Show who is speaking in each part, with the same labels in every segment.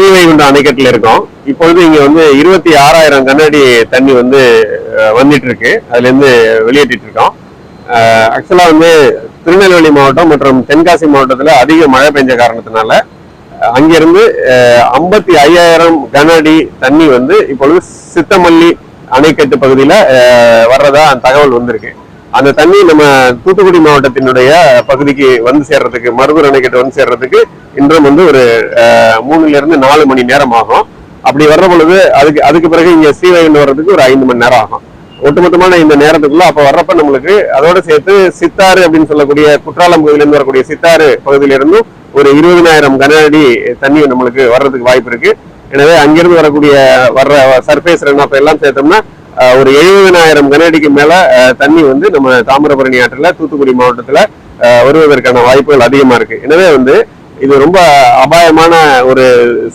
Speaker 1: ஸ்ரீவைகுண்டம் அணைக்கட்டில் இருக்கோம். இப்பொழுது இங்க வந்து இருபத்தி ஆறாயிரம் கண்ணாடி தண்ணி வந்து வந்துட்டு இருக்கு அதுல இருந்து வெளியேற்றிட்டு இருக்கோம். ஆக்சுவலா வந்து திருநெல்வேலி மாவட்டம் மற்றும் தென்காசி மாவட்டத்துல அதிக மழை பெஞ்ச காரணத்தினால அங்கிருந்து ஐம்பத்தி ஐயாயிரம் கனஅடி தண்ணி வந்து இப்பொழுது சித்தமல்லி அணைக்கட்டு பகுதியில வர்றதா தகவல் வந்திருக்கு. அந்த தண்ணி நம்ம தூத்துக்குடி மாவட்டத்தினுடைய பகுதிக்கு வந்து சேர்றதுக்கு மருதூர் அணைக்கிட்ட வந்து சேர்றதுக்கு இன்றும் வந்து ஒரு மூணுல இருந்து நாலு மணி நேரம் ஆகும் அப்படி வர்ற பொழுது அதுக்கு அதுக்கு பிறகு இங்க ஸ்ரீவைகுண்டம் வர்றதுக்கு ஒரு ஐந்து மணி நேரம் ஆகும். ஒட்டுமொத்தமான இந்த நேரத்துக்குள்ள அப்ப வர்றப்ப நம்மளுக்கு அதோட சேர்த்து சித்தாறு அப்படின்னு சொல்லக்கூடிய குற்றாலம் பகுதியிலிருந்து வரக்கூடிய சித்தாறு பகுதியிலிருந்தும் ஒரு இருபதனாயிரம் கன அடி தண்ணி நம்மளுக்கு வர்றதுக்கு வாய்ப்பு இருக்கு. எனவே அங்கிருந்து வரக்கூடிய வர்ற சர்ஃபேஸ் ரன் ஆஃப் எல்லாம் சேர்த்தோம்னா ஒரு எழுபதனாயிரம் கனஅடிக்கு மேல தண்ணி வந்து நம்ம தாமிரபரணி ஆற்றுல தூத்துக்குடி மாவட்டத்துல வருவதற்கான வாய்ப்புகள் அதிகமா இருக்கு. எனவே வந்து இது ரொம்ப அபாயமான ஒரு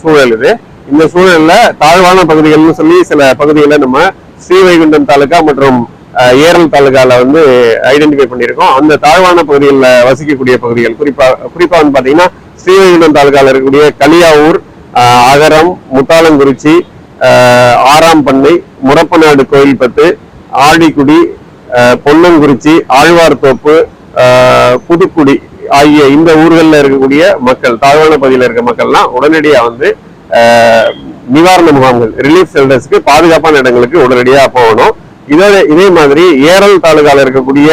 Speaker 1: சூழல் இது. இந்த சூழல்ல தாழ்வான பகுதிகள்னு சொல்லி சில பகுதிகளை நம்ம ஸ்ரீவைகுண்டம் தாலுகா மற்றும் ஏரல் தாலுகால வந்து ஐடென்டிஃபை பண்ணியிருக்கோம். அந்த தாழ்வான பகுதிகளில் வசிக்கக்கூடிய பகுதிகள் குறிப்பா குறிப்பா வந்து பாத்தீங்கன்னா ஸ்ரீவைகுண்டம் தாலுகால இருக்கக்கூடிய களியாவூர் அகரம் முத்தாலங்குறிச்சி ஆறாம் பண்ணை முரப்பநாடு கோயில்பத்து ஆடிக்குடி பொன்னங்குறிச்சி ஆழ்வார்தோப்பு புதுக்குடி ஆகிய இந்த ஊர்களில் இருக்கக்கூடிய மக்கள் தாழ்வான பகுதியில் இருக்க மக்கள்லாம் உடனடியாக வந்து நிவாரண முகாம்கள் ரிலீஃப் சென்டர்ஸ்க்கு பாதுகாப்பான இடங்களுக்கு உடனடியாக போகணும். இதே இதே மாதிரி ஏரல் தாலுகாவில் இருக்கக்கூடிய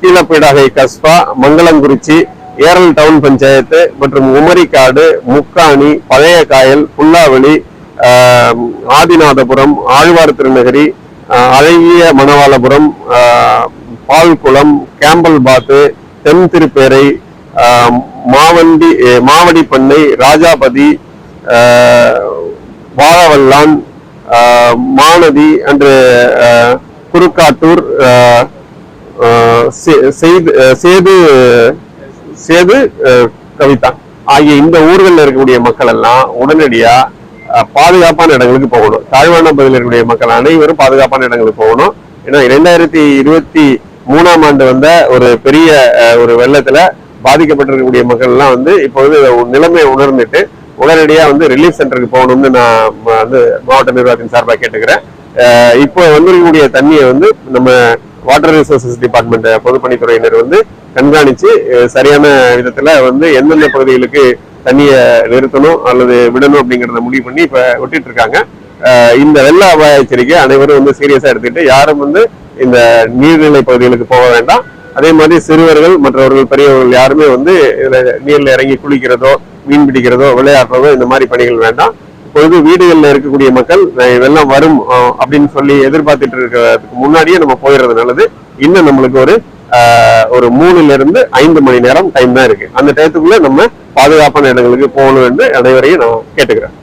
Speaker 1: கீழப்பீடாகை கஸ்பா மங்களங்குறிச்சி ஏரல் டவுன் பஞ்சாயத்து மற்றும் உமரிக்காடு முக்காணி பழைய காயல் புல்லாவளி ஆதிநாதபுரம் ஆழ்வார் திருநகரி அழகிய மணவாளபுரம் பால்குளம் கேம்பல் பாத்து தென் திருப்பேரை மாவண்டி மாவடிப்பண்ணை ராஜாபதி வாழவல்லான் மாநதி அன்று குறுக்காட்டூர் செய்து சேது சேது கவிதா ஆகிய இந்த ஊர்களில் இருக்கக்கூடிய மக்கள் எல்லாம் உடனடியா பாதுகாப்பான இடங்களுக்கு போகணும். தாழ்வான பகுதியில் இருக்கக்கூடிய மக்கள் அனைவரும் பாதுகாப்பான இடங்களுக்கு போகணும். ஏன்னா இரண்டாயிரத்தி இருபத்தி மூணாம் ஆண்டு வந்த ஒரு பெரிய ஒரு வெள்ளத்துல பாதிக்கப்பட்டிருக்கக்கூடிய மக்கள் எல்லாம் வந்து இப்பொழுது நிலைமையை உணர்ந்துட்டு உடனடியா வந்து ரிலீஃப் சென்டருக்கு போகணும்னு நான் வந்து மாவட்ட நிர்வாகத்தின் சார்பாக கேட்டுக்கிறேன். இப்போ வந்திருக்கக்கூடிய தண்ணியை வந்து நம்ம வாட்டர் ரிசோர்சஸ் டிபார்ட்மெண்ட் பொதுப்பணித்துறையினர் வந்து கண்காணிச்சு சரியான விதத்துல வந்து எந்தெந்த பகுதிகளுக்கு தண்ணியை நிறுத்தணும் அல்லது விடணும் அப்படிங்கறத முடிவு பண்ணி இப்ப விட்டுட்டு இருக்காங்க இந்த வெள்ள அபாய எச்சரிக்கை அனைவரும் வந்து சீரியஸா எடுத்துக்கிட்டு யாரும் வந்து இந்த நீர்நிலை பகுதிகளுக்கு போக வேண்டாம். அதே மாதிரி சிறுவர்கள் மற்றவர்கள் பெரியவர்கள் யாருமே வந்து இதுல நீர்ல இறங்கி குளிக்கிறதோ மீன் பிடிக்கிறதோ விளையாடுறதோ இந்த மாதிரி பணிகள் வேண்டாம். இப்பொழுது வீடுகளில் இருக்கக்கூடிய மக்கள் இதெல்லாம் வெள்ளம் வரும் அப்படின்னு சொல்லி எதிர்பார்த்துட்டு இருக்கிறதுக்கு முன்னாடியே நம்ம போயிடுறது நல்லது. இன்னும் நம்மளுக்கு ஒரு ஒரு மூணுல இருந்து ஐந்து மணி நேரம் டைம் தான் இருக்கு. அந்த டயத்துக்குள்ள நம்ம பாதுகாப்பான இடங்களுக்கு போகணும் என்று அனைவரையும் நான் கேட்டுக்கிறேன்.